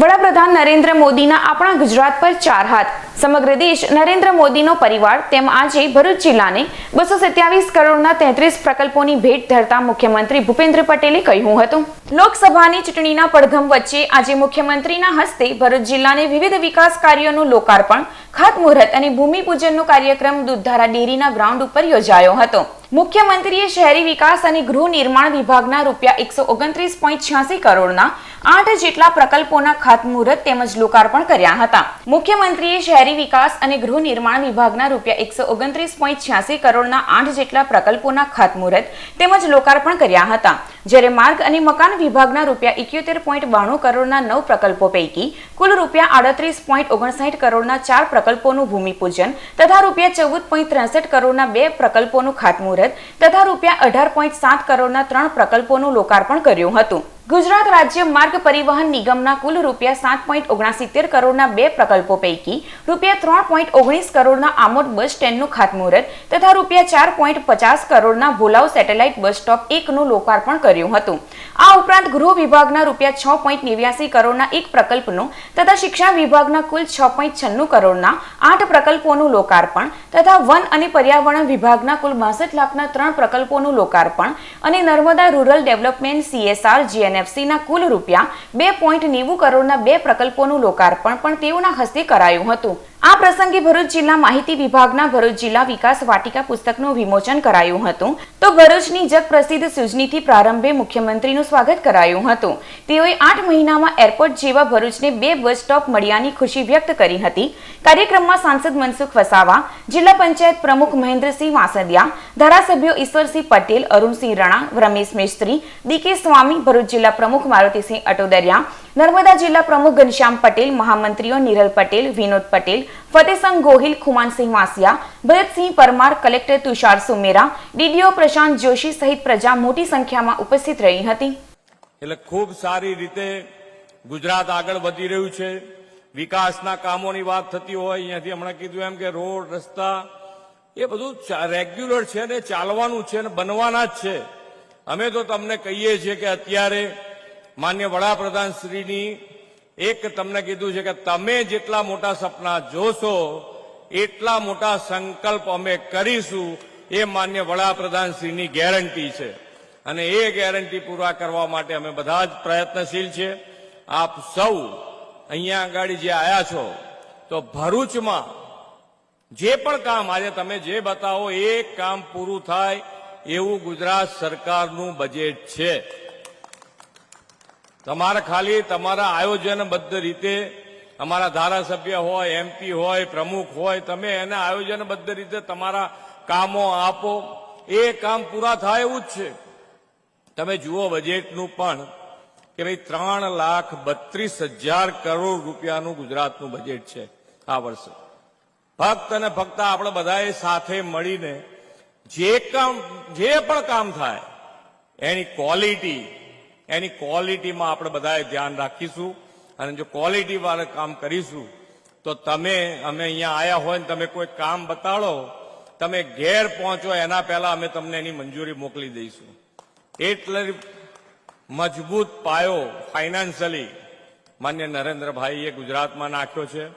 વડાપ્રધાન નરેન્દ્ર મોદીના આપણા ગુજરાત પર ચાર હાથ. સમગ્ર દેશ નરેન્દ્ર મોદીનો પરિવાર તેમ આજે ભરૂચ જિલ્લાને બસો સત્યાવીસ કરોડના તેત્રીસ પ્રકલ્પોની ભેટ ધરતા મુખ્યમંત્રી ભૂપેન્દ્ર પટેલે કહ્યું હતું. લોકસભાની ચૂંટણીના પડઘમ વચ્ચે આજે મુખ્યમંત્રીના હસ્તે ભરૂચ જિલ્લાને વિવિધ વિકાસ કાર્યોનું લોકાર્પણ, ખાતમુહૂર્ત અને ભૂમિપૂજનનો કાર્યક્રમ દૂધધારા ડેરીના ગ્રાઉન્ડ ઉપર યોજાયો હતો. મુખ્યમંત્રીએ શહેરી વિકાસ અને ગૃહ નિર્માણ વિભાગના રૂપિયા એકસો ઓગણત્રીસ પોઈન્ટ છ્યાસી કરોડના આઠ જેટલા પ્રકલ્પોના ખાતમુહૂર્ત તેમજ લોકાર્પણ કર્યા હતા. મુખ્યમંત્રીએ શહેરી વિકાસ અને ગૃહ નિર્માણ વિભાગના રૂપિયા એકસો ઓગણત્રીસ પોઈન્ટ છ્યાસી કરોડના આઠ જેટલા પ્રકલ્પોના ખાતમુહૂર્ત તેમજ લોકાર્પણ કર્યા હતા. જ્યારે માર્ગ અને મકાન વિભાગના રૂપિયા એક્યોતેર પોઈન્ટ બાણું કરોડના નવ પ્રકલ્પો પૈકી કુલ રૂપિયા આડત્રીસ પોઈન્ટ ઓગણસાઠ કરોડના ચાર પ્રકલ્પોનું ભૂમિપૂજન તથા રૂપિયા ચૌદ પોઈન્ટ ત્રેસઠ કરોડના બે પ્રકલ્પોનું ખાતમુહૂર્ત તથા રૂપિયા અઢાર પોઈન્ટ સાત કરોડના ત્રણ પ્રકલ્પોનું લોકાર્પણ કર્યું હતું. ગુજરાત રાજ્ય માર્ગ પરિવહન નિગમના કુલ રૂપિયા સાત પોઈન્ટ ઓગણસિત્તેર કરોડના બે પ્રકલ્પો પૈકી રૂપિયા ત્રણ પોઈન્ટ ઓગણીસ કરોડના આમોદ બસ સ્ટેન્ડનું ખાતમુહૂર્ત તથા રૂપિયા ચાર પોઈન્ટ પચાસ કરોડના ભોલાવ સેટેલાઇટ બસ સ્ટોપ એકનું લોકાર્પણ કર્યું હતું. આ ઉપરાંત ગૃહ વિભાગના રૂપિયા છ પોઈન્ટ નેવ્યાસી કરોડના એક પ્રકલ્પનું તથા શિક્ષણ વિભાગના કુલ છ પોઈન્ટ છન્નું કરોડના આઠ પ્રકલ્પોનું લોકાર્પણ તથા વન અને પર્યાવરણ વિભાગના કુલ બાસઠ લાખના ત્રણ પ્રકલ્પોનું લોકાર્પણ અને નર્મદા રૂરલ ડેવલપમેન્ટ સીએસઆર જીએનએફસીના કુલ રૂપિયા બે પોઈન્ટ નેવું કરોડના બે પ્રકલ્પોનું લોકાર્પણ પણ તેઓના હસ્તે કરાયું હતું. આ પ્રસંગે ભરૂચ જિલ્લા માહિતી વિભાગના ભરૂચ જિલ્લા વિકાસ વાટિકા પુસ્તકનું વિમોચન કરાયું હતું. તો ભરૂચની જગ પ્રસિદ્ધ સુજનીથી પ્રારંભે મુખ્યમંત્રીનું સ્વાગત કરાયું હતું. તેઓએ આઠ મહિનામાં એરપોર્ટ જેવા ભરૂચને બે બસ સ્ટોપ મળ્યાની ખુશી વ્યક્ત કરી હતી. કાર્યક્રમમાં સાંસદ મનસુખ વસાવા, જિલ્લા પંચાયત પ્રમુખ મહેન્દ્રસિંહ વાસદિયા, ધારાસભ્યો ઈશ્વરસિંહ પટેલ, અરુણસિંહ રણા, રમેશ મિસ્ત્રી ડીકે સ્વામી, ભરૂચ જિલ્લા પ્રમુખ મારુતિસિંહ અટોદરિયા નર્મદા જિલ્લા પ્રમુખ ઘનશ્યામ પટેલ, મહામંત્રીઓ નિરલ પટેલ, વિનોદ પટેલ ફતેસંગ ગોહિલ ખુમાનસિંહ વાસિયા, ભરતસિંહ પરમાર, કલેક્ટર તુષાર સુમેરા, ડીડીઓ પ્રશાંત જોશી સહિત પ્રજા મોટી સંખ્યામાં ઉપસ્થિત રહી હતી. એટલે ખૂબ સારી રીતે ગુજરાત આગળ વધી રહ્યું છે. વિકાસના કામોની વાત થતી હોય, અહીંયાથી હમણાં કીધું એમ કે રોડ, રસ્તા, એ બધું રેગ્યુલર છે ને, ચાલવાનું છે ને, બનવાના જ છે. અમે તો તમને કહીએ છીએ કે અત્યારે માન્ય વડાપ્રધાન શ્રીની એક તમને કીધું છે કે તમે જેટલા મોટા સપના જોશો, એટલા મોટા સંકલ્પ અમે કરીશું, એ માન્ય વડાપ્રધાન શ્રીની ગેરંટી છે. અને એ ગેરંટી પૂરા કરવા માટે અમે બધા જ પ્રયત્નશીલ છીએ આપ સૌ અહીંયા આગળ જે આવ્યા છો, તો ભરૂચમાં જે પણ કામ આજે તમે જે બતાવો, એ કામ પૂરું થાય એવું ગુજરાત સરકારનું બજેટ છે. તમારે ખાલી તમારા આયોજનબદ્ધ રીતે અમારા ધારાસભ્ય હોય એમપી હોય, પ્રમુખ હોય, તમે એને આયોજનબદ્ધ રીતે તમારા કામો આપો. એ કામ પૂરા થાય એવું જ છે. તમે જુઓ બજેટનું પણ કે ભાઈ ત્રણ લાખ બત્રીસ હજાર કરોડ રૂપિયાનું ગુજરાતનું બજેટ છે આ વર્ષે. ફક્ત અને ફક્ત આપણે બધાએ સાથે મળીને જે કામ, જે પણ કામ થાય, એની ક્વોલિટી એની ક્વોલિટીમાં આપણે બધાએ ધ્યાન રાખીશું. અને જો ક્વોલિટી વાળા કામ કરીશું, તો તમે, અમે અહીંયા આવ્યા હોય ને તમે કોઈ કામ બતાડો, તમે ઘેર પહોંચો, એના પહેલા અમે તમને એની મંજૂરી મોકલી દઈશું. એટલે મજબૂત પાયો ફાઇનાન્શિયલી માન્ય નરેન્દ્રભાઈએ ગુજરાતમાં નાખ્યો છે.